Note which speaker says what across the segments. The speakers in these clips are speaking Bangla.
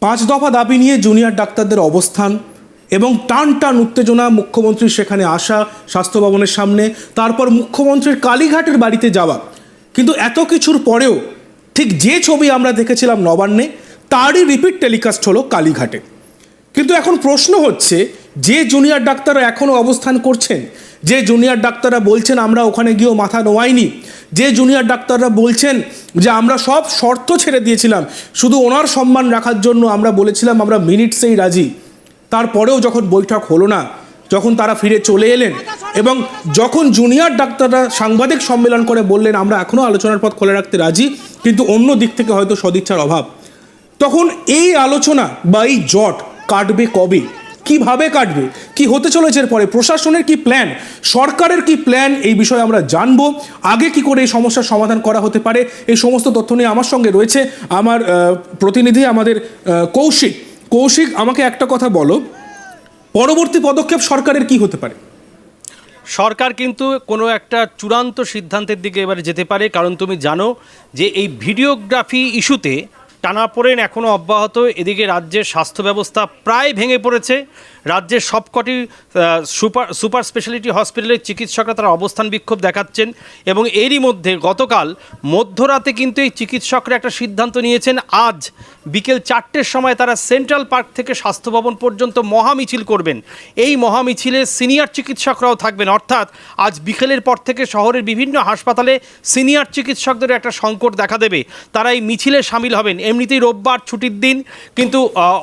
Speaker 1: পাঁচ দফা দাবি নিয়ে জুনিয়র ডাক্তারদের অবস্থান এবং টান টান উত্তেজনা মুখ্যমন্ত্রীর সেখানে আসা স্বাস্থ্য ভবনের সামনে, তারপর মুখ্যমন্ত্রীর কালীঘাটের বাড়িতে যাওয়া। কিন্তু এত কিছুর পরেও ঠিক যে ছবি আমরা দেখেছিলাম নবান্নে, তারই রিপিট টেলিকাস্ট হলো কালীঘাটে। কিন্তু এখন প্রশ্ন হচ্ছে যে জুনিয়র ডাক্তাররা এখনও অবস্থান করছেন, যে জুনিয়র ডাক্তাররা বলছেন আমরা ওখানে গিয়েও মাথা নোয়াইনি, যে জুনিয়র ডাক্তাররা বলছেন যে আমরা সব শর্ত ছেড়ে দিয়েছিলাম, শুধু ওনার সম্মান রাখার জন্য আমরা বলেছিলাম আমরা মিনিটসেই রাজি। তারপরেও যখন বৈঠক হলো না, যখন তারা ফিরে চলে এলেন এবং যখন জুনিয়র ডাক্তাররা সাংবাদিক সম্মেলন করে বললেন, আমরা এখনও আলোচনার পথ খোলা রাখতে রাজি, কিন্তু অন্য দিক থেকে হয়তো সদিচ্ছার অভাব। তখন এই আলোচনা বা এই জট কাটবে কবে? কীভাবে কাটবে? কি হতে চলেছে এর পরে প্রশাসনের কি প্ল্যান সরকারের কি প্ল্যান এই বিষয়ে আমরা জানব। আগে কি করে এই সমস্যার সমাধান করা হতে পারে? এই সমস্ত তথ্য নিয়ে আমার সঙ্গে রয়েছে আমার প্রতিনিধি আমাদের কৌশিক। কৌশিক, আমাকে একটা কথা বলো। পরবর্তী পদক্ষেপ সরকারের কি হতে পারে?
Speaker 2: সরকার কিন্তু কোনো একটা চূড়ান্ত সিদ্ধান্তের দিকে এবারে যেতে পারে। কারণ তুমি জানো যে এই ভিডিওগ্রাফি ইস্যুতে টানাপোড়েন এখনও অব্যাহত। এদিকে রাজ্যের স্বাস্থ্য ব্যবস্থা প্রায় ভেঙে পড়েছে। রাজ্যের সবকটি সুপার সুপার স্পেশালিটি হসপিটালের চিকিৎসকরা তারা অবস্থান বিক্ষোভ দেখাচ্ছেন এবং এরই মধ্যে গতকাল মধ্যরাতে কিন্তু এই চিকিৎসকরা একটা সিদ্ধান্ত নিয়েছেন, আজ বিকেল চারটের সময় তারা সেন্ট্রাল পার্ক থেকে স্বাস্থ্য ভবন পর্যন্ত মহামিছিল করবেন। এই মহামিছিলে সিনিয়র চিকিৎসকরাও থাকবেন। অর্থাৎ আজ বিকেলের পর থেকে শহরের বিভিন্ন হাসপাতালে সিনিয়র চিকিৎসকদের একটা সংকট দেখা দেবে। তারা এই মিছিলে সামিল হবেন। এমনিতেই রোববার ছুটির দিন, কিন্তু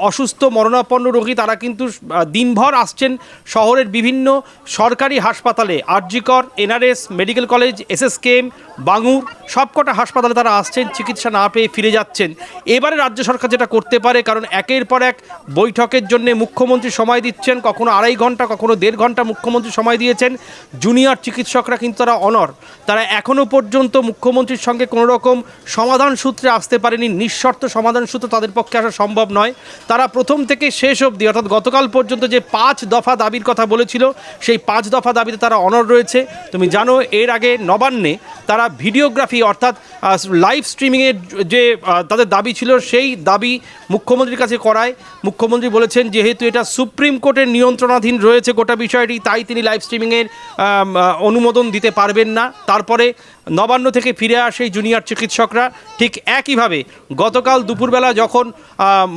Speaker 2: অসুস্থ মরণাপন্ন রোগী তারা কিন্তু দিনভর আসছেন শহরের বিভিন্ন সরকারি হাসপাতালে। RG Kar, NRS, medical college, SSKM Bangur সবকটা হাসপাতালে তারা আসছেন, চিকিৎসা না পেয়ে ফিরে যাচ্ছেন। এবারে রাজ্য সরকার যেটা করতে পারে, কারণ একের পর এক বৈঠকের জন্য মুখ্যমন্ত্রী সময় দিচ্ছেন, কখনো আড়াই ঘণ্টা, কখনো দেড় ঘণ্টা মুখ্যমন্ত্রী সময় দিয়েছেন। জুনিয়র চিকিৎসকরা কিন্তু তারা অনর। তারা এখনও পর্যন্ত মুখ্যমন্ত্রীর সঙ্গে কোনো রকম সমাধান সূত্রে আসতে পারেনি। নিঃশর্ত সমাধান সূত্র তাদের পক্ষে আসা সম্ভব নয়। তারা প্রথম থেকে শেষ অবধি, অর্থাৎ গতকাল পর্যন্ত যে পাঁচ দফা দাবির কথা বলেছিল, সেই পাঁচ দফা দাবিতে তারা অনর রয়েছে। তুমি জানো, এর আগে নবান্নে তারা ভিডিওগ্রাফি অর্থাৎ লাইভ স্ট্রিমিংয়ের যে তাদের দাবি ছিল, সেই দাবি মুখ্যমন্ত্রীর কাছে করায়। মুখ্যমন্ত্রী বলেছেন, যেহেতু এটা সুপ্রিম কোর্টের নিয়ন্ত্রণাধীন রয়েছে গোটা বিষয়টি, তাই তিনি লাইভ স্ট্রিমিংয়ের অনুমোদন দিতে পারবেন না। তারপরে নবান্ন থেকে ফিরে আসে জুনিয়র চিকিৎসকরা। ঠিক একইভাবে গতকাল দুপুরবেলা যখন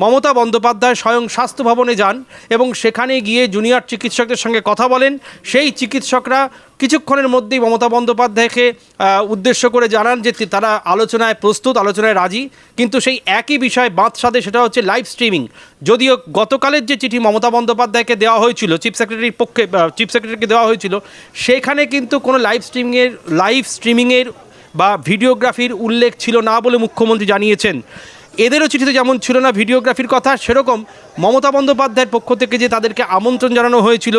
Speaker 2: মমতা বন্দ্যোপাধ্যায় স্বয়ং স্বাস্থ্য ভবনে যান এবং সেখানে গিয়ে জুনিয়র চিকিৎসকদের সঙ্গে কথা বলেন, সেই চিকিৎসকরা কিছুক্ষণের মধ্যেই মমতা বন্দ্যোপাধ্যায়কে উদ্দেশ্য করে জানান যে তারা আলোচনায় প্রস্তুত, আলোচনায় রাজি। কিন্তু সেই একই বিষয় বাঁধ সাধে, সেটা হচ্ছে লাইভ স্ট্রিমিং যদিও গতকালের যে চিঠি মমতা বন্দ্যোপাধ্যায়কে দেওয়া হয়েছিল চিফ সেক্রেটারির পক্ষে চিফ সেক্রেটারিকে দেওয়া হয়েছিল, সেখানে কিন্তু কোনো লাইভ স্ট্রিমিংয়ের লাইভ স্ট্রিমিংয়ের বা ভিডিওগ্রাফির উল্লেখ ছিল না বলে মুখ্যমন্ত্রী জানিয়েছেন। এদেরও চিঠিতে যেমন ছিল না ভিডিওগ্রাফির কথা, সেরকম মমতা বন্দ্যোপাধ্যায়ের পক্ষ থেকে যে তাদেরকে আমন্ত্রণ জানানো হয়েছিল,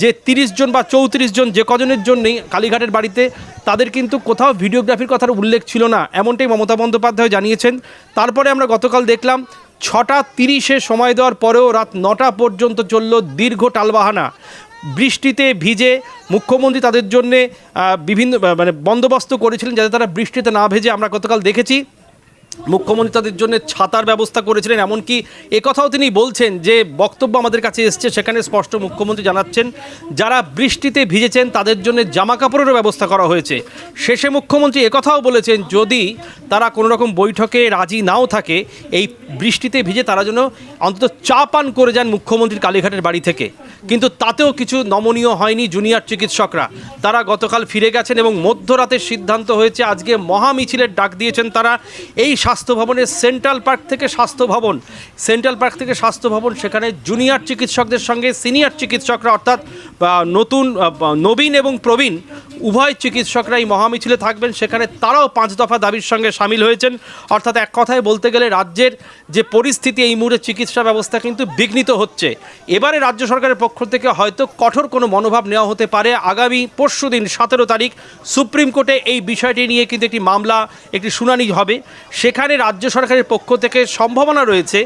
Speaker 2: যে তিরিশ জন বা চৌত্রিশ জন যে কজনের জন্যই কালীঘাটের বাড়িতে, তাদের কিন্তু কোথাও ভিডিওগ্রাফির কথার উল্লেখ ছিল না, এমনটাই মমতা বন্দ্যোপাধ্যায় জানিয়েছেন। তারপরে আমরা গতকাল দেখলাম, ছটা তিরিশে সময় দেওয়ার পরেও রাত নটা পর্যন্ত চলল দীর্ঘ টালবাহানা। বৃষ্টিতে ভিজে মুখ্যমন্ত্রী তাদের জন্যে বিভিন্ন মানে বন্দোবস্ত করেছিলেন যাতে তারা বৃষ্টিতে না ভেজে আমরা গতকাল দেখেছি। মুখ্যমন্ত্রী তাদের জন্য ছাতার ব্যবস্থা করেছিলেন, এমনকি একথাও তিনি বলছেন যে বক্তব্য আমাদের কাছে এসছে, সেখানে স্পষ্ট মুখ্যমন্ত্রী জানাচ্ছেন, যারা বৃষ্টিতে ভিজেছেন তাদের জন্য জামা কাপড়েরও ব্যবস্থা করা হয়েছে। শেষে মুখ্যমন্ত্রী একথাও বলেছেন, যদি তারা কোনো রকম বৈঠকে রাজি নাও থাকে, এই বৃষ্টিতে ভিজে তারা যেন অন্তত চা পান করে যান মুখ্যমন্ত্রীর কালীঘাটের বাড়ি থেকে। কিন্তু তাতেও কিছু নমনীয় হয়নি জুনিয়র চিকিৎসকরা। তারা গতকাল ফিরে গেছেন এবং মধ্যরাতের সিদ্ধান্ত হয়েছে, আজকে মহামিছিলের ডাক দিয়েছেন তারা। এই স্বাস্থ্য ভবনের সেন্ট্রাল পার্ক থেকে স্বাস্থ্য ভবন সেন্ট্রাল পার্ক থেকে স্বাস্থ্য ভবন সেখানে জুনিয়র চিকিৎসকদের সঙ্গে সিনিয়র চিকিৎসকরা, অর্থাৎ নতুন নবীন এবং প্রবীণ, উভয় চিকিৎসকরা এই মহামিছিলে থাকবেন। সেখানে তারাও পাঁচ দফা দাবির সঙ্গে সামিল হয়েছেন। অর্থাৎ এক কথায় বলতে গেলে রাজ্যের যে পরিস্থিতি, এই মুহূর্তে চিকিৎসা ব্যবস্থা কিন্তু বিঘ্নিত হচ্ছে। এবারে রাজ্য সরকারের পক্ষ থেকে হয়তো কঠোর কোনো মনোভাব নেওয়া হতে পারে। আগামী পরশু দিন, সতেরো তারিখ, সুপ্রিম কোর্টে এই বিষয়টি নিয়ে কিন্তু একটি মামলা, একটি শুনানি হবে। সেখানে রাজ্য সরকারের পক্ষ থেকে সম্ভাবনা রয়েছে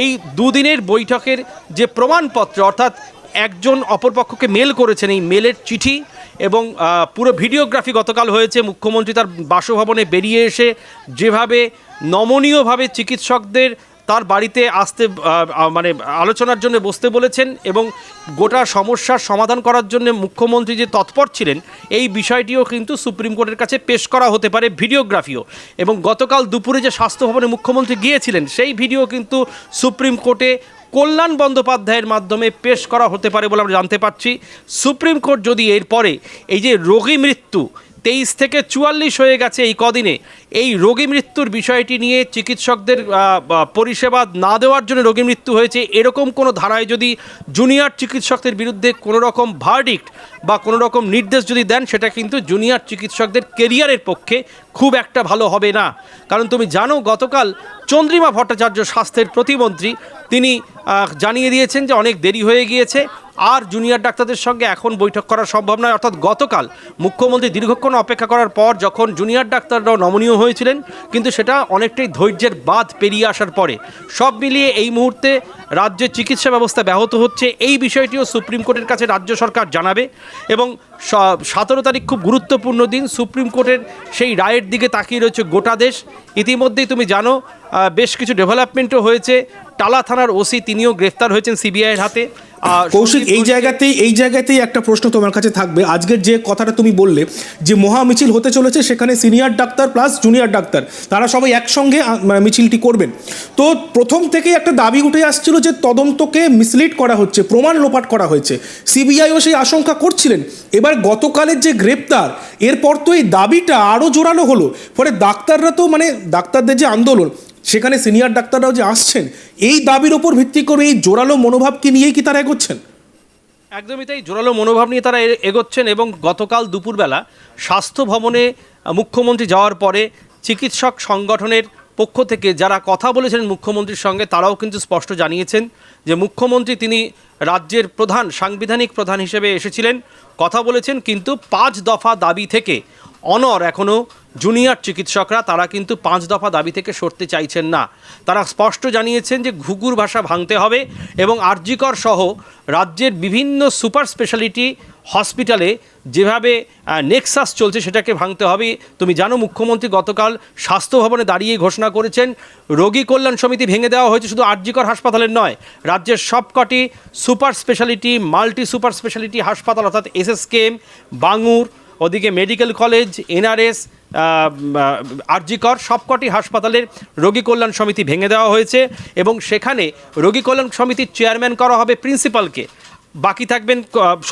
Speaker 2: এই দুদিনের বৈঠকের যে প্রমাণপত্র, অর্থাৎ একজন অপরপক্ষকে মেল করেছেন এই মেলের চিঠি এবং পুরো ভিডিওগ্রাফি গতকাল হয়েছে। মুখ্যমন্ত্রী তার বাসভবনে বেরিয়ে এসে যেভাবে নমনীয়ভাবে চিকিৎসকদের তার বাড়িতে আসতে মানে আলোচনার জন্য বসতে বলেছেন এবং গোটা সমস্যার সমাধান করার জন্য মুখ্যমন্ত্রী যে তৎপর ছিলেন, এই বিষয়টিও কিন্তু সুপ্রিম কোর্টের কাছে পেশ করা হতে পারে ভিডিওগ্রাফিও। এবং গতকাল দুপুরে যে স্বাস্থ্য ভবনে মুখ্যমন্ত্রী গিয়েছিলেন, সেই ভিডিও কিন্তু সুপ্রিম কোর্টে কল্যাণ বন্দ্যোপাধ্যায়ের মাধ্যমে পেশ করা হতে পারে বলে আমরা জানতে পারছি। সুপ্রিম কোর্ট যদি এরপরে এই যে রোগী মৃত্যু তেইশ থেকে চুয়াল্লিশ হয়ে গেছে এই কদিনে। এই রোগী মৃত্যুর বিষয়টি নিয়ে চিকিৎসকদের পরিষেবা না দেওয়ার জন্য রোগী মৃত্যু হয়েছে, এরকম কোনো ধারায় যদি জুনিয়র চিকিৎসকদের বিরুদ্ধে কোনো রকম ভার্ডিক্ট বা কোনো রকম নির্দেশ যদি দেন, সেটা কিন্তু জুনিয়র চিকিৎসকদের কেরিয়ারের পক্ষে খুব একটা ভালো হবে না। কারণ তুমি জানো, গতকাল চন্দ্রিমা ভট্টাচার্য স্বাস্থ্যের প্রতিমন্ত্রী, তিনি জানিয়ে দিয়েছেন যে অনেক দেরি হয়ে গিয়েছে, আর জুনিয়র ডাক্তারদের সঙ্গে এখন বৈঠক করা সম্ভব নয়। অর্থাৎ গতকাল মুখ্যমন্ত্রী দীর্ঘক্ষণ অপেক্ষা করার পর যখন জুনিয়র ডাক্তাররাও নমনীয় হয়েছিলেন, কিন্তু সেটা অনেকটাই ধৈর্যের বাদ পেরিয়ে আসার পরে। সব মিলিয়ে এই মুহূর্তে রাজ্যের চিকিৎসা ব্যবস্থা ব্যাহত হচ্ছে। এই বিষয়টিও সুপ্রিম কোর্টের কাছে রাজ্য সরকার জানাবে এবং সতেরো তারিখ খুব গুরুত্বপূর্ণ দিন। সুপ্রিম কোর্টের সেই রায়ের দিকে তাকিয়ে রয়েছে গোটা দেশ। ইতিমধ্যেই তুমি জানো বেশ কিছু ডেভেলপমেন্টও হয়েছে। টালা থানার ওসি তিনিও গ্রেফতার হয়েছেন সিবিআইয়ের হাতে।
Speaker 1: কৌশিক এই জায়গাতেই এই জায়গাতেই একটা প্রশ্ন তোমার কাছে থাকবে। আজকের যে কথাটা তুমি বললে যে মহা মিছিল হতে চলেছে সেখানে senior doctor plus junior doctor তারা সবাই একসঙ্গে মানে মিছিলটি করবেন। তো প্রথম থেকেই একটা দাবি উঠে আসছিল যে তদন্তকে মিসলিড করা হচ্ছে প্রমাণ লোপাট করা হয়েছে। সিবিআইও সেই আশঙ্কা করছিলেন। এবার গতকালের যে গ্রেপ্তার এরপর তো এই দাবিটা আরও জোরালো হলো। ফলে ডাক্তাররা তো মানে ডাক্তারদের যে আন্দোলন সেখানে সিনিয়র ডাক্তাররাও যে আসছেন, এই দাবির ওপর ভিত্তি করে এই জোরালো মনোভাবকে নিয়েই কি তারা এগোচ্ছেন?
Speaker 2: একদমই তাই, জোরালো মনোভাব নিয়ে তারা এগোচ্ছেন এবং গতকাল দুপুরবেলা স্বাস্থ্য ভবনে মুখ্যমন্ত্রী যাওয়ার পরে চিকিৎসক সংগঠনের পক্ষ থেকে যারা কথা বলেছেন মুখ্যমন্ত্রীর সঙ্গে, তারাও কিন্তু স্পষ্ট জানিয়েছেন যে মুখ্যমন্ত্রী তিনি রাজ্যের প্রধান, সাংবিধানিক প্রধান হিসেবে এসেছিলেন, কথা বলেছেন, কিন্তু পাঁচ দফা দাবি থেকে অনর এখনও জুনিয়র চিকিৎসকরা তারা কিন্তু পাঁচ দফা দাবি থেকে সরতে চাইছেন না। তারা স্পষ্ট জানিয়েছেন যে ঘুঘুর ভাষা ভাঙতে হবে এবং আরজিকর সহ রাজ্যের বিভিন্ন সুপার স্পেশালিটি হসপিটালে যেভাবে নেক্সাস চলছে সেটাকে ভাঙতে হবে। তুমি জানো মুখ্যমন্ত্রী গতকাল স্বাস্থ্য ভবনে দাঁড়িয়ে ঘোষণা করেছেন, রোগী কল্যাণ সমিতি ভেঙে দেওয়া হয়েছে শুধু আরজিকর হাসপাতালের নয়, রাজ্যের সবকটি super speciality, multi super speciality হাসপাতাল অর্থাৎ এসএসকেএম বাঙুর ওদিকে মেডিকেল কলেজ, এনআরএস আরজিকর, সবকটি হাসপাতালের রোগী কল্যাণ সমিতি ভেঙে দেওয়া হয়েছে এবং সেখানে রোগী কল্যাণ সমিতির চেয়ারম্যান করা হবে প্রিন্সিপালকে। বাকি থাকবেন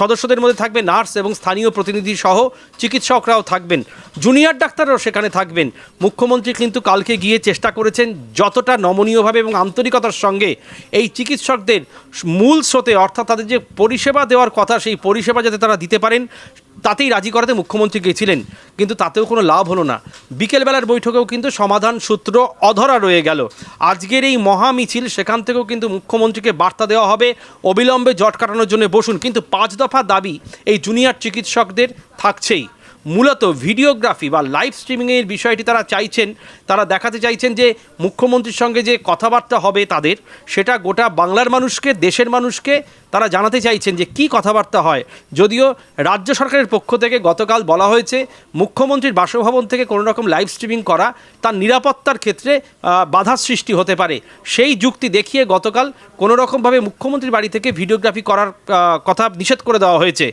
Speaker 2: সদস্যদের মধ্যে থাকবে নার্স এবং স্থানীয় প্রতিনিধি সহ চিকিৎসকরাও থাকবেন। জুনিয়র ডাক্তাররাও সেখানে থাকবেন। মুখ্যমন্ত্রী কিন্তু কালকে গিয়ে চেষ্টা করেছেন যতটা নমনীয়ভাবে এবং আন্তরিকতার সঙ্গে এই চিকিৎসকদের মূল স্রোতে, অর্থাৎ তাদের যে পরিষেবা দেওয়ার কথা, সেই পরিষেবা যাতে তারা দিতে পারেন তাতেই রাজি করাতে মুখ্যমন্ত্রী গিয়েছিলেন কিন্তু তাতেও কোনো লাভ হলো না। বিকেলবেলার বৈঠকেও কিন্তু সমাধান সূত্র অধরা রয়ে গেল। আজকের এই মহা মিছিল, সেখান থেকেও কিন্তু মুখ্যমন্ত্রীকে বার্তা দেওয়া হবে, অবিলম্বে জট কাটানোর জন্য বসুন, কিন্তু পাঁচ দফা দাবি এই জুনিয়র চিকিৎসকদের থাকছেই। মূলত ভিডিওগ্রাফি বা লাইভ স্ট্রিমিংয়ের বিষয়টি তারা চাইছেন, তারা দেখাতে চাইছেন যে মুখ্যমন্ত্রীর সঙ্গে যে কথাবার্তা হবে তাদের, সেটা গোটা বাংলার মানুষকে, দেশের মানুষকে তারা জানাতে চাইছেন যে কি কথাবার্তা হয়। যদিও রাজ্য সরকারের পক্ষ থেকে গতকাল বলা হয়েছে, মুখ্যমন্ত্রীর বাসভবন থেকে কোনো রকম লাইভ স্ট্রিমিং করা তার নিরাপত্তার ক্ষেত্রে বাধার সৃষ্টি হতে পারে। সেই যুক্তি দেখিয়ে গতকাল কোনো রকমভাবে মুখ্যমন্ত্রীর বাড়ি থেকে ভিডিওগ্রাফি করার কথা নিষেধ করে দেওয়া হয়েছে।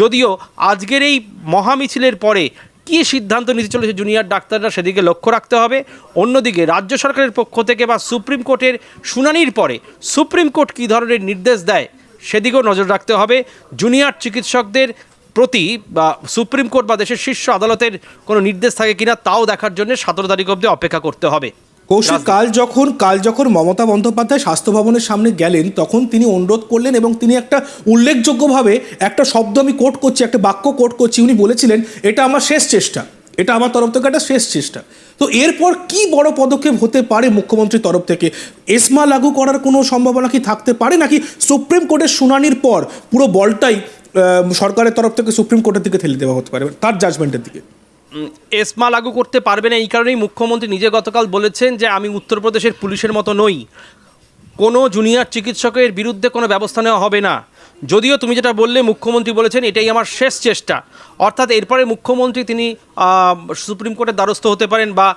Speaker 2: যদিও আজকের এই মহামিছিলের পরে কী সিদ্ধান্ত নিতে চলেছে জুনিয়র ডাক্তাররা সেদিকে লক্ষ্য রাখতে হবে। অন্যদিকে রাজ্য সরকারের পক্ষ থেকে বা সুপ্রিম কোর্টের শুনানির পরে সুপ্রিম কোর্ট কী ধরনের নির্দেশ দেয় সেদিকেও নজর রাখতে হবে। জুনিয়র চিকিৎসকদের প্রতি বা সুপ্রিম কোর্ট বা দেশের শীর্ষ আদালতের কোনো নির্দেশ থাকে কিনা তাও দেখার জন্য সতেরো তারিখ অবধি অপেক্ষা করতে হবে।
Speaker 1: কৌশিক কাল যখন কাল যখন মমতা বন্দ্যোপাধ্যায় স্বাস্থ্য ভবনের সামনে গেলেন তখন তিনি অনুরোধ করলেন এবং তিনি একটা উল্লেখযোগ্যভাবে একটা শব্দ আমি কোট করছি একটা বাক্য কোট করছি। উনি বলেছিলেন এটা আমার শেষ চেষ্টা। এটা আমার তরফ থেকে একটা শেষ চেষ্টা। তো এরপর কি বড় পদক্ষেপ হতে পারে মুখ্যমন্ত্রীর তরফ থেকে? এসমা লাগু করার কোনো সম্ভাবনা কি থাকতে পারে? নাকি সুপ্রিম কোর্টের শুনানির পর পুরো বলটাই সরকারের তরফ থেকে সুপ্রিম কোর্টের দিকে ঠেলে দেওয়া হতে পারে, তার জাজমেন্টের দিকে?
Speaker 2: এসমা লাগু করতে পারবে না এই কারণেই মুখ্যমন্ত্রী নিজে গতকাল বলেছেন যে আমি উত্তরপ্রদেশের পুলিশের মতো নই। কোনো জুনিয়র চিকিৎসকের বিরুদ্ধে কোনো ব্যবস্থা নেওয়া হবে না। যদিও তুমি যেটা বললে, মুখ্যমন্ত্রী বলেছেন, এটাই আমার শেষ চেষ্টা। অর্থাৎ এরপরে মুখ্যমন্ত্রী তিনি সুপ্রিম কোর্টের দ্বারস্থ হতে পারেন বা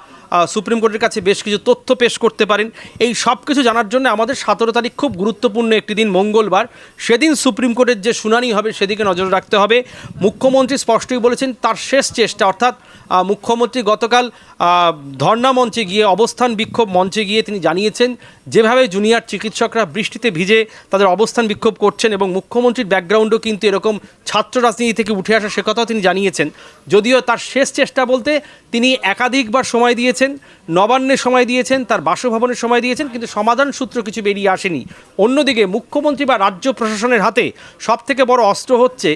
Speaker 2: সুপ্রিম কোর্টের কাছে বেশ কিছু তথ্য পেশ করতে পারেন। এই সব কিছু জানার জন্য আমাদের সতেরো তারিখ খুব গুরুত্বপূর্ণ একটি দিন, মঙ্গলবার। সেদিন সুপ্রিম কোর্টের যে শুনানি হবে, সেদিকে নজর রাখতে হবে। মুখ্যমন্ত্রী স্পষ্টই বলেছেন, তার শেষ চেষ্টা, অর্থাৎ মুখ্যমন্ত্রী গতকাল ধর্ণা মঞ্চে গিয়ে, অবস্থান বিক্ষোভ মঞ্চে গিয়ে তিনি জানিয়েছেন, যেভাবে জুনিয়র চিকিৎসকরা বৃষ্টিতে ভিজে তাদের অবস্থান বিক্ষোভ করছেন এবং মুখ্যমন্ত্রীর ব্যাকগ্রাউন্ডও কিন্তু এরকম ছাত্র রাজনীতি থেকে উঠে আসা, সে কথাও তিনি জানিয়েছেন। যদিও তার শেষ চেষ্টা বলতে তিনি একাধিকবার সময় দিয়েছেন, নবান্নে সময় দিয়েছেন, তার বাসভবনের সময় দিয়েছেন, কিন্তু সমাধান সূত্র কিছু বেরিয়ে আসেনি। অন্যদিকে মুখ্যমন্ত্রী বা রাজ্য প্রশাসনের হাতে সবথেকে বড় অস্ত্র হচ্ছে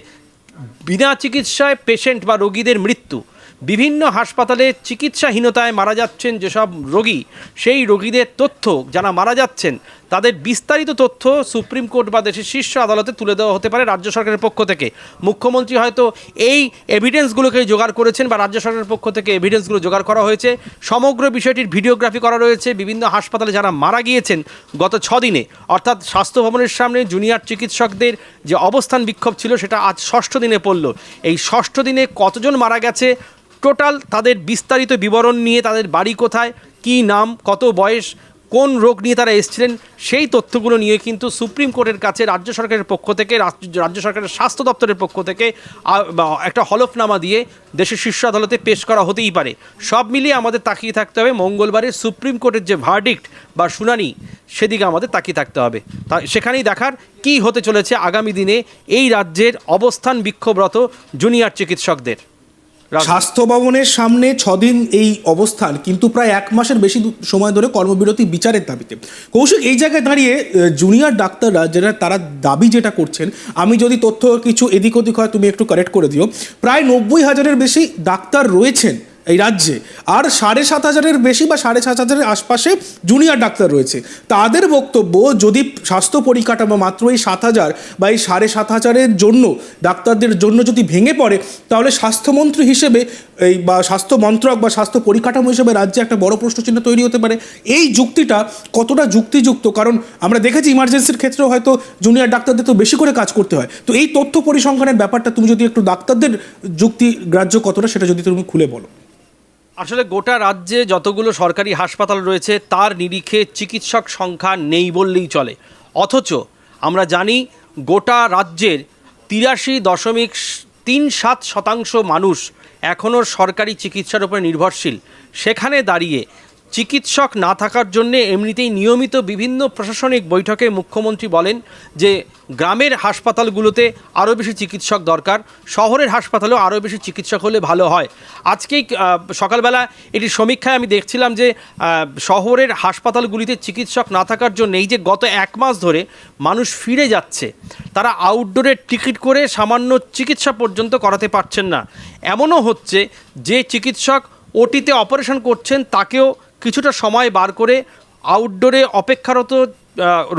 Speaker 2: বিনা চিকিৎসায় পেশেন্ট বা রোগীদের মৃত্যু। বিভিন্ন হাসপাতালে চিকিৎসাহীনতায় মারা যাচ্ছেন যেসব রোগী, সেই রোগীদের তথ্য যারা মারা যাচ্ছেন তাদের বিস্তারিত তথ্য সুপ্রিম কোর্ট বা দেশের শীর্ষ আদালতে তুলে দেওয়া হতে পারে রাজ্য সরকারের পক্ষ থেকে। মুখ্যমন্ত্রী হয়তো এই এভিডেন্সগুলোকে জোগাড় করেছেন বা রাজ্য সরকারের পক্ষ থেকে এভিডেন্সগুলো জোগাড় করা হয়েছে। সমগ্র বিষয়টির ভিডিওগ্রাফি করা রয়েছে। বিভিন্ন হাসপাতালে যারা মারা গিয়েছেন গত ছদিনে, অর্থাৎ স্বাস্থ্য ভবনের সামনে জুনিয়র চিকিৎসকদের যে অবস্থান বিক্ষোভ ছিল সেটা আজ ষষ্ঠ দিনে পড়ল। এই ষষ্ঠ দিনে কতজন মারা গেছে? টোটাল তাদের বিস্তারিত বিবরণ নিয়ে তাদের বাড়ি কোথায়? কী নাম? কত বয়স? কোন রোগ নিয়ে তারা এসেছিলেন সেই তথ্যগুলো নিয়ে কিন্তু সুপ্রিম কোর্টের কাছে রাজ্য সরকারের পক্ষ থেকে, রাজ্য সরকারের স্বাস্থ্য দপ্তরের পক্ষ থেকে একটা হলফনামা দিয়ে দেশের শীর্ষ আদালতে পেশ করা হতেই পারে। সব মিলিয়ে আমাদের তাকিয়ে থাকতে হবে, মঙ্গলবারে সুপ্রিম কোর্টের যে ভার্ডিক্ট বা শুনানি, সেদিকে আমাদের তাকিয়ে থাকতে হবে। তা, সেখানেই দেখার কি হতে চলেছে আগামী দিনে এই রাজ্যের অবস্থান বিক্ষোভরত জুনিয়র চিকিৎসকদের।
Speaker 1: স্বাস্থ্য ভবনের সামনে ছদিন এই অবস্থান, কিন্তু প্রায় এক মাসের বেশি সময় ধরে কর্মবিরতি বিচারের দাবিতে। কৌশিক, এই জায়গায় দাঁড়িয়ে জুনিয়র ডাক্তাররা যেটা তারা দাবি যেটা করছেন, আমি যদি তথ্য কিছু এদিক ওদিক হয়, তুমি একটু কারেক্ট করে দিও। প্রায় নব্বই হাজারের বেশি ডাক্তার রয়েছেন। এই রাজ্যে। আর সাড়ে সাত হাজারের বেশি বা সাড়ে সাত হাজারের আশপাশে জুনিয়র ডাক্তার রয়েছে। তাদের বক্তব্য, যদি স্বাস্থ্য পরিকাঠামো মাত্র এই সাত হাজার বা এই সাড়ে সাত হাজারের জন্য ডাক্তারদের জন্য যদি ভেঙে পড়ে, তাহলে স্বাস্থ্যমন্ত্রী হিসেবে এই বা স্বাস্থ্য মন্ত্রক বা স্বাস্থ্য পরিকাঠামো হিসেবে রাজ্যে একটা বড় প্রশ্নচিহ্ন তৈরি হতে পারে। এই যুক্তিটা কতটা যুক্তিযুক্ত? কারণ আমরা দেখেছি ইমার্জেন্সির ক্ষেত্রেও হয়তো জুনিয়র ডাক্তারদের তো বেশি করে কাজ করতে হয়। তো এই তথ্য পরিসংখ্যানের ব্যাপারটা তুমি যদি একটু ডাক্তারদের যুক্তি গ্রাহ্য কতটা, সেটা যদি তুমি খুলে বলো।
Speaker 2: আসলে গোটা রাজ্যে যতগুলো সরকারি হাসপাতাল রয়েছে, তার নিরিখে চিকিৎসক সংখ্যা নেই বললেই চলে। অথচ আমরা জানি গোটা রাজ্যের তিরাশি দশমিক তিন সাত শতাংশ মানুষ এখনও সরকারি চিকিৎসার উপরে নির্ভরশীল। সেখানে দাঁড়িয়ে চিকিৎসক না থাকার জন্য এমনিতেই নিয়মিত বিভিন্ন প্রশাসনিক বৈঠকে মুখ্যমন্ত্রী বলেন যে গ্রামের হাসপাতালগুলোতে আরও বেশি চিকিৎসক দরকার, শহরের হাসপাতালেও আরও বেশি চিকিৎসক হলে ভালো হয়। আজকেই সকালবেলা এটি সমীক্ষায় আমি দেখছিলাম যে শহরের হাসপাতালগুলিতে চিকিৎসক না থাকার জন্য এই যে গত এক মাস ধরে মানুষ ফিরে যাচ্ছে, তারা আউটডোরের টিকিট করে সামান্য চিকিৎসা পর্যন্ত করাতে পারছেন না। এমনও হচ্ছে যে চিকিৎসক ওটিতে অপারেশন করছেন, তাকেও কিছুটা সময় বার করে আউটডোরে অপেক্ষারত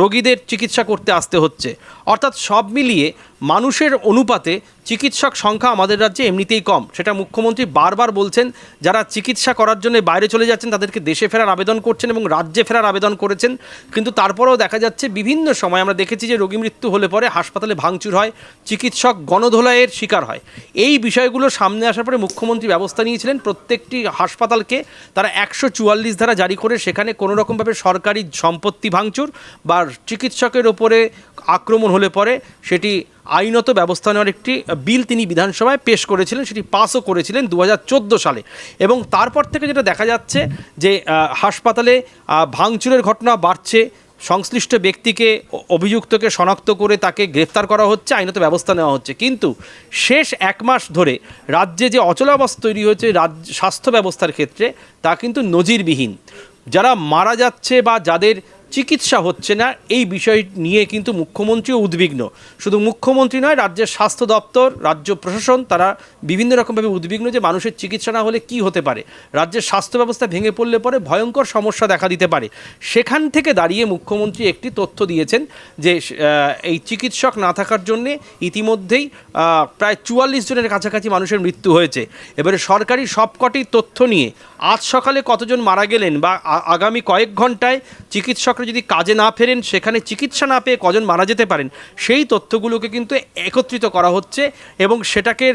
Speaker 2: রোগীদের চিকিৎসা করতে আসতে হচ্ছে। অর্থাৎ সব মিলিয়ে মানুষের অনুপাতে চিকিৎসক সংখ্যা আমাদের রাজ্যে এমনিতেই কম। সেটা মুখ্যমন্ত্রী বারবার বলছেন, যারা চিকিৎসা করার জন্য বাইরে চলে যাচ্ছেন, তাদেরকে দেশে ফেরার আবেদন করছেন এবং রাজ্যে ফেরার আবেদন করেছেন। কিন্তু তারপরেও দেখা যাচ্ছে বিভিন্ন সময় আমরা দেখেছি যে রোগী মৃত্যু হলে পরে হাসপাতালে ভাঙচুর হয়, চিকিৎসক গণধোলাইয়ের শিকার হয়। এই বিষয়গুলো সামনে আসার পরে মুখ্যমন্ত্রী ব্যবস্থা নিয়েছিলেন, প্রত্যেকটি হাসপাতালকে তারা একশো চুয়াল্লিশ ধারা জারি করে, সেখানে কোনো রকমভাবে সরকারি সম্পত্তি ভাঙচুর বা চিকিৎসকের ওপরে আক্রমণ হলে পরে সেটি আইনত ব্যবস্থা নেওয়ার একটি বিল তিনি বিধানসভায় পেশ করেছিলেন, সেটি পাসও করেছিলেন দু হাজার চোদ্দ সালে। এবং তারপর থেকে যেটা দেখা যাচ্ছে যে হাসপাতালে ভাঙচুরের ঘটনা বাড়ছে, সংশ্লিষ্ট ব্যক্তিকে অভিযুক্তকে শনাক্ত করে তাকে গ্রেফতার করা হচ্ছে, আইনত ব্যবস্থা নেওয়া হচ্ছে। কিন্তু শেষ এক মাস ধরে রাজ্যে যে অচলাবস্থা তৈরি হয়েছে রাজ্য স্বাস্থ্য ব্যবস্থার ক্ষেত্রে, তা কিন্তু নজিরবিহীন। যারা মারা যাচ্ছে বা যাদের চিকিৎসা হচ্ছে না, এই বিষয় নিয়ে কিন্তু মুখ্যমন্ত্রীও উদ্বিগ্ন। শুধু মুখ্যমন্ত্রী নয়, রাজ্যের স্বাস্থ্য দপ্তর, রাজ্য প্রশাসন, তারা বিভিন্ন রকমভাবে উদ্বিগ্ন যে মানুষের চিকিৎসা না হলে কি হতে পারে। রাজ্যের স্বাস্থ্য ব্যবস্থা ভেঙে পড়লে পরে ভয়ঙ্কর সমস্যা দেখা দিতে পারে। সেখান থেকে দাঁড়িয়ে মুখ্যমন্ত্রী একটি তথ্য দিয়েছেন যে এই চিকিৎসক না থাকার জন্যে ইতিমধ্যেই প্রায় চুয়াল্লিশ জনের কাছাকাছি মানুষের মৃত্যু হয়েছে। এবারে সরকারি সবকটি তথ্য নিয়ে আজ সকালে কতজন মারা গেলেন বা আগামী কয়েক ঘন্টায় চিকিৎসকরা চিকিৎসকরা যদি কাজে না ফেরেন, সেখানে চিকিৎসা না পেয়ে কজন মারা যেতে পারেন, সেই তথ্যগুলোকে কিন্তু একত্রিত করা হচ্ছে এবং সেটাকে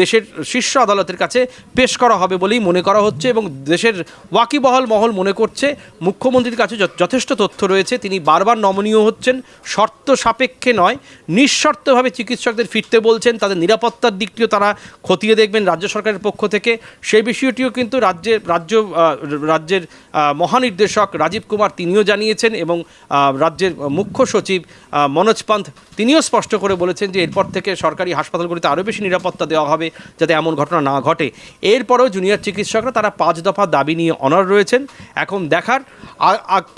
Speaker 2: দেশের শীর্ষ আদালতের কাছে পেশ করা হবে বলেই মনে করা হচ্ছে এবং দেশের ওয়াকিবহল মহল মনে করছে। মুখ্যমন্ত্রীর কাছে যথেষ্ট তথ্য রয়েছে। তিনি বারবার নমনীয় হচ্ছেন, শর্ত সাপেক্ষে নয়, নিঃশর্তভাবে চিকিৎসকদের ফিরতে বলছেন, তাদের নিরাপত্তার দিকটিও তারা খতিয়ে দেখবেন রাজ্য সরকারের পক্ষ থেকে। সেই বিষয়টিও কিন্তু রাজ্যের রাজ্য রাজ্যের মহানির্দেশক রাজীব কুমার তিনিও জানিয়েছেন। এবং রাজ্যের মুখ্য সচিব মনোজ পান্থ তিনিও স্পষ্ট করে বলেছেন যে এরপর থেকে সরকারি হাসপাতালগুলিতে আরও বেশি নিরাপত্তা দেওয়া হবে যাতে এমন ঘটনা না ঘটে। এরপরেও জুনিয়র চিকিৎসকরা তারা পাঁচ দফা দাবি নিয়ে অনর রয়েছেন। এখন দেখার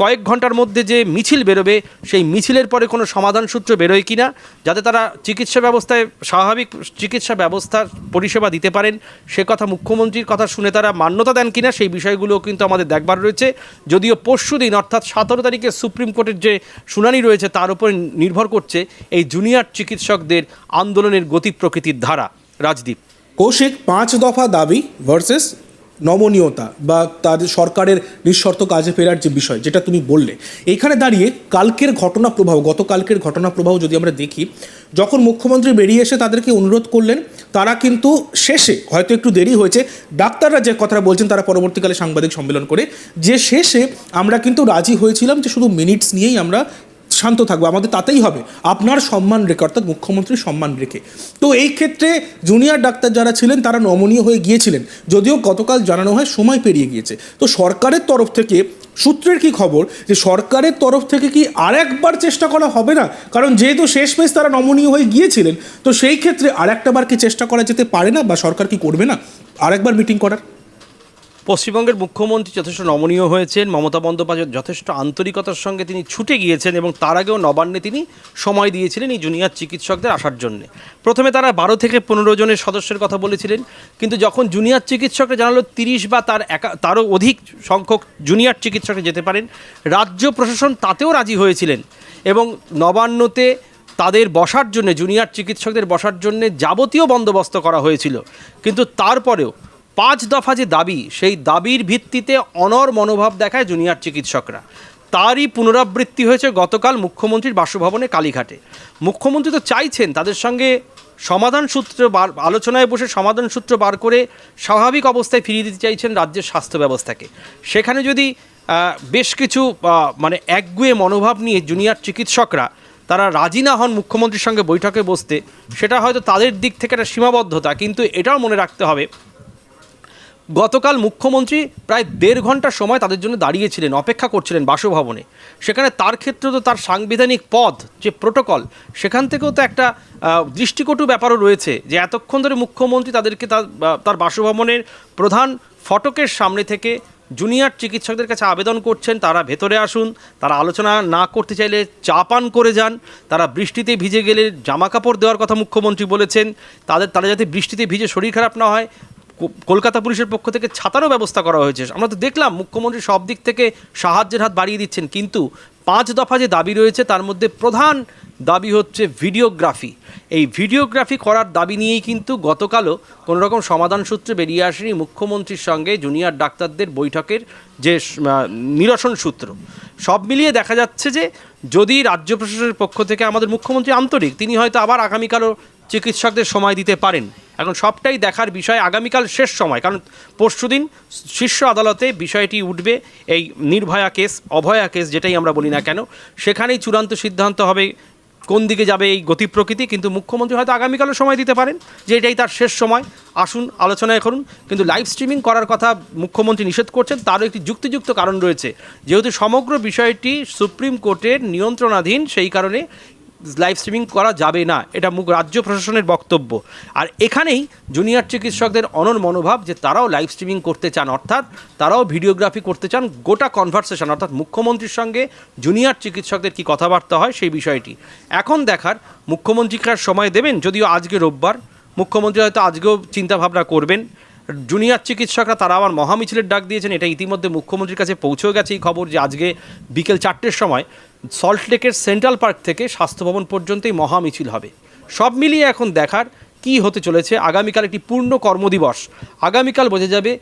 Speaker 2: কয়েক ঘণ্টার মধ্যে যে মিছিল বেরোবে, সেই মিছিলের পরে কোনো সমাধান সূত্র বেরোয় কি না যাতে তারা চিকিৎসা ব্যবস্থায়, স্বাভাবিক চিকিৎসা ব্যবস্থার পরিষেবা দিতে পারেন, সে কথা মুখ্যমন্ত্রীর কথা শুনে তারা মান্যতা দেন কিনা, সেই বিষয়গুলো কিন্তু আমাদের দেখবার রয়েছে। যদিও পরশু দিন, অর্থাৎ সতেরো তারিখে সুপ্রিম কোর্টের যে শুনানি রয়েছে তার উপর নির্ভর করছে এই জুনিয়র চিকিৎসকদের আন্দোলনের গতি প্রকৃতির ধারা। রাজদীপ।
Speaker 1: কৌশিক, পাঁচ দফা দাবি ভার্সেস নমনীয়তা বা তাদের সরকারের নিঃশর্ত কাজে ফেরার যে বিষয় যেটা তুমি বললে। এইখানে দাঁড়িয়ে কালকের ঘটনা প্রবাহ, গতকালকের ঘটনা প্রবাহ যদি আমরা দেখি যখন মুখ্যমন্ত্রী বেরিয়ে এসে তাদেরকে অনুরোধ করলেন, তারা কিন্তু শেষে, হয়তো একটু দেরি হয়েছে, ডাক্তাররা যে কথাটা বলছেন তারা পরবর্তীকালে সাংবাদিক সম্মেলন করে, যে শেষে আমরা কিন্তু রাজি হয়েছিলাম যে শুধু মিনিটস নিয়েই আমরা শান্ত থাকব, আমাদের তাতেই হবে। আপনার সম্মান রেখে, অর্থাৎ মুখ্যমন্ত্রীর সম্মান রেখে। তো এই ক্ষেত্রে জুনিয়র ডাক্তার যারা ছিলেন, তারা নমনীয় হয়ে গিয়েছিলেন, যদিও গতকাল জানানো হয় সময় পেরিয়ে গিয়েছে। তো সরকারের তরফ থেকে সূত্রের কি খবর? যে সরকারের তরফ থেকে কি আর একবার চেষ্টা করা হবে না? কারণ যেহেতু শেষমেশ তারা নমনীয় হয়ে গিয়েছিলেন, তো সেই ক্ষেত্রে আর আরেকটাবার কি চেষ্টা করা যেতে পারে না বা সরকার কি করবে না? আরেকবার মিটিং করার।
Speaker 2: পশ্চিমবঙ্গের মুখ্যমন্ত্রী যথেষ্ট নমনীয় হয়েছেন, মমতা বন্দ্যোপাধ্যায় যথেষ্ট আন্তরিকতার সঙ্গে তিনি ছুটে গিয়েছেন এবং তার আগেও নবান্নে তিনি সময় দিয়েছিলেন এই জুনিয়র চিকিৎসকদের আসার জন্য। প্রথমে তারা বারো থেকে পনেরো জনের সদস্যের কথা বলেছিলেন, কিন্তু যখন জুনিয়র চিকিৎসকরা জানালো তিরিশ বা তার একা, তারও অধিক সংখ্যক জুনিয়র চিকিৎসক যেতে পারেন, রাজ্য প্রশাসন তাতেও রাজি হয়েছিলেন এবং নবান্নতে তাদের বসার জন্য, জুনিয়র চিকিৎসকদের বসার জন্য যাবতীয় বন্দোবস্ত করা হয়েছিল। কিন্তু তারপরেও পাঁচ দফা যে দাবি, সেই দাবির ভিত্তিতে অনর মনোভাব দেখায় জুনিয়র চিকিৎসকরা। তারই পুনরাবৃত্তি হয়েছে গতকাল মুখ্যমন্ত্রীর বাসভবনে কালীঘাটে। মুখ্যমন্ত্রী তো চাইছেন তাদের সঙ্গে সমাধান সূত্র বার, আলোচনায় বসে সমাধান সূত্র বার করে স্বাভাবিক অবস্থায় ফিরিয়ে দিতে চাইছেন রাজ্যের স্বাস্থ্য ব্যবস্থাকে। সেখানে যদি বেশ কিছু মানে একগুয়ে মনোভাব নিয়ে জুনিয়র চিকিৎসকরা তারা রাজি না হন মুখ্যমন্ত্রীর সঙ্গে বৈঠকে বসতে, সেটা হয়তো তাদের দিক থেকে একটা সীমাবদ্ধতা, কিন্তু এটাও মনে রাখতে হবে গতকাল মুখ্যমন্ত্রী প্রায় দেড় ঘণ্টা সময় তাদের জন্য দাঁড়িয়েছিলেন, অপেক্ষা করছিলেন বাসভবনে। সেখানে তার ক্ষেত্রে তো তার সাংবিধানিক পদ, যে প্রোটোকল, সেখান থেকেও তো একটা দৃষ্টিকটু ব্যাপারও রয়েছে যে এতক্ষণ ধরে মুখ্যমন্ত্রী তাদেরকে তার তার বাসভবনের প্রধান ফটকের সামনে থেকে জুনিয়র চিকিৎসকদের কাছে আবেদন করছেন, তারা ভেতরে আসুন, তারা আলোচনা না করতে চাইলে চা পান করে যান, তারা বৃষ্টিতে ভিজে গেলে জামা কাপড় দেওয়ার কথা মুখ্যমন্ত্রী বলেছেন, তাদের, তারা যাতে বৃষ্টিতে ভিজে শরীর খারাপ না হয় কলকাতা পুলিশের পক্ষ থেকে ছাতারও ব্যবস্থা করা হয়েছে। আমরা তো দেখলাম মুখ্যমন্ত্রী সব দিক থেকে সাহায্যের হাত বাড়িয়ে দিচ্ছেন, কিন্তু পাঁচ দফা যে দাবি রয়েছে তার মধ্যে প্রধান দাবি হচ্ছে ভিডিওগ্রাফি। এই ভিডিওগ্রাফি করার দাবি নিয়েই কিন্তু গতকালও কোনো রকম সমাধান সূত্রে বেরিয়ে আসেনি মুখ্যমন্ত্রীর সঙ্গে জুনিয়র ডাক্তারদের বৈঠকের যে নিরসন সূত্র। সব মিলিয়ে দেখা যাচ্ছে যে যদি রাজ্য প্রশাসনের পক্ষ থেকে আমাদের মুখ্যমন্ত্রী আন্তরিক, তিনি হয়তো আবার আগামীকালও চিকিৎসকদের সময় দিতে পারেন। এখন সবটাই দেখার বিষয় আগামীকাল শেষ সময়, কারণ পরশুদিন শীর্ষ আদালতে বিষয়টি উঠবে, এই নির্ভয়া কেস, অভয়া কেস যেটাই আমরা বলি না কেন, সেখানেই চূড়ান্ত সিদ্ধান্ত হবে কোন দিকে যাবে এই গতি প্রকৃতি, কিন্তু মুখ্যমন্ত্রী হয়তো আগামীকালও সময় দিতে পারেন, যে এটাই তার শেষ সময়। আসুন, আলোচনায় করুন, কিন্তু লাইভ স্ট্রিমিং করার কথা মুখ্যমন্ত্রী নিষেধ করছেন, তারও একটি যুক্তিযুক্ত কারণ রয়েছে। যেহেতু সমগ্র বিষয়টি সুপ্রিম কোর্টের নিয়ন্ত্রণাধীন, সেই কারণে লাইভ স্ট্রিমিং করা যাবে না। এটা মুখ রাজ্য প্রশাসনের বক্তব্য। আর এখানেই জুনিয়র চিকিৎসকদের অনর মনোভাব যে তারাও লাইভ স্ট্রিমিং করতে চান, অর্থাৎ তারাও ভিডিওগ্রাফি করতে চান, গোটা কনভারসেশন অর্থাৎ মুখ্যমন্ত্রীর সঙ্গে জুনিয়র চিকিৎসকদের কি কথাবার্তা হয় সেই বিষয়টি। এখন দেখার মুখ্যমন্ত্রীকে আর সময় দেবেন, যদিও আজকে রোববার। মুখ্যমন্ত্রী হয়তো আজকেও চিন্তাভাবনা করবেন। জুনিয়র চিকিৎসকরা, তারা আবার মহামিছিলের ডাক দিয়েছেন, এটা ইতিমধ্যে মুখ্যমন্ত্রীর কাছে পৌঁছেও গেছে এই খবর যে আজকে বিকেল চারটের সময় সল্টলেকের সেন্ট্রাল পার্ক থেকে স্বাস্থ্য ভবন পর্যন্তই মহামিছিল হবে। সব মিলিয়ে এখন দেখার কি হতে চলেছে। আগামীকাল একটি পূর্ণ কর্মদিবস। আগামীকাল বোঝা যাবে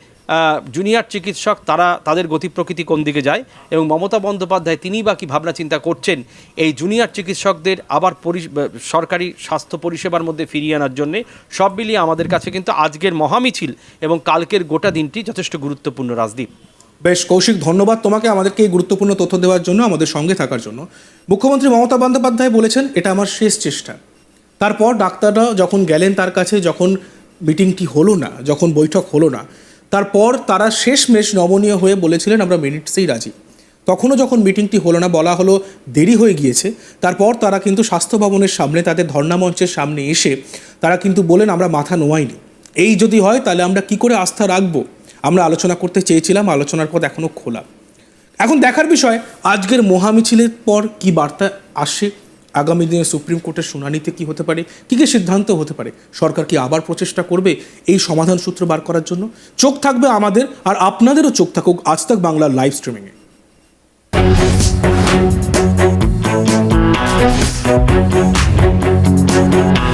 Speaker 2: জুনিয়র চিকিৎসক তারা তাদের গতি প্রকৃতি কোন দিকে যায় এবং মমতা বন্দ্যোপাধ্যায় তিনি বা কি ভাবনা চিন্তা করছেন এই জুনিয়র চিকিৎসকদের আবার সরকারি স্বাস্থ্য পরিষেবার মধ্যে ফিরিয়ে আনার জন্যে। সব মিলিয়ে আমাদের কাছে কিন্তু আজকের মহামিছিল এবং কালকের গোটা দিনটি যথেষ্ট গুরুত্বপূর্ণ রাজদীপ।
Speaker 1: বেশ কৌশিক, ধন্যবাদ তোমাকে আমাদেরকে এই গুরুত্বপূর্ণ তথ্য দেওয়ার জন্য, আমাদের সঙ্গে থাকার জন্য। মুখ্যমন্ত্রী মমতা বন্দ্যোপাধ্যায় বলেছেন, এটা আমার শেষ চেষ্টা। তারপর ডাক্তাররা যখন গেলেন তার কাছে, যখন মিটিংটি হলো না, যখন বৈঠক হলো না, তারপর তারা শেষমেশ নমনীয় হয়ে বলেছিলেন, আমরা মিনিটসেই রাজি। তখনও যখন মিটিংটি হলো না, বলা হলো দেরি হয়ে গিয়েছে, তারপর তারা কিন্তু স্বাস্থ্য ভবনের সামনে, তাদের ধর্ণা মঞ্চের সামনে এসে তারা কিন্তু বলেন, আমরা মাথা নোয়াইনি। এই যদি হয়, তাহলে আমরা কি করে আস্থা রাখব? আমরা আলোচনা করতে চেয়েছিলাম, আলোচনার পথ এখনও খোলা। এখন দেখার বিষয়, আজকের মহামিছিলের পর কি বার্তা আসে? আগামী দিনে সুপ্রিম কোর্টের শুনানিতে কি হতে পারে? কী কী সিদ্ধান্ত হতে পারে? সরকার কি আবার প্রচেষ্টা করবে এই সমাধান সূত্র বার করার জন্য? চোখ থাকবে আমাদের আর আপনাদেরও চোখ থাকুক আজ তাক বাংলার লাইভ স্ট্রিমিংয়ে। Thank you.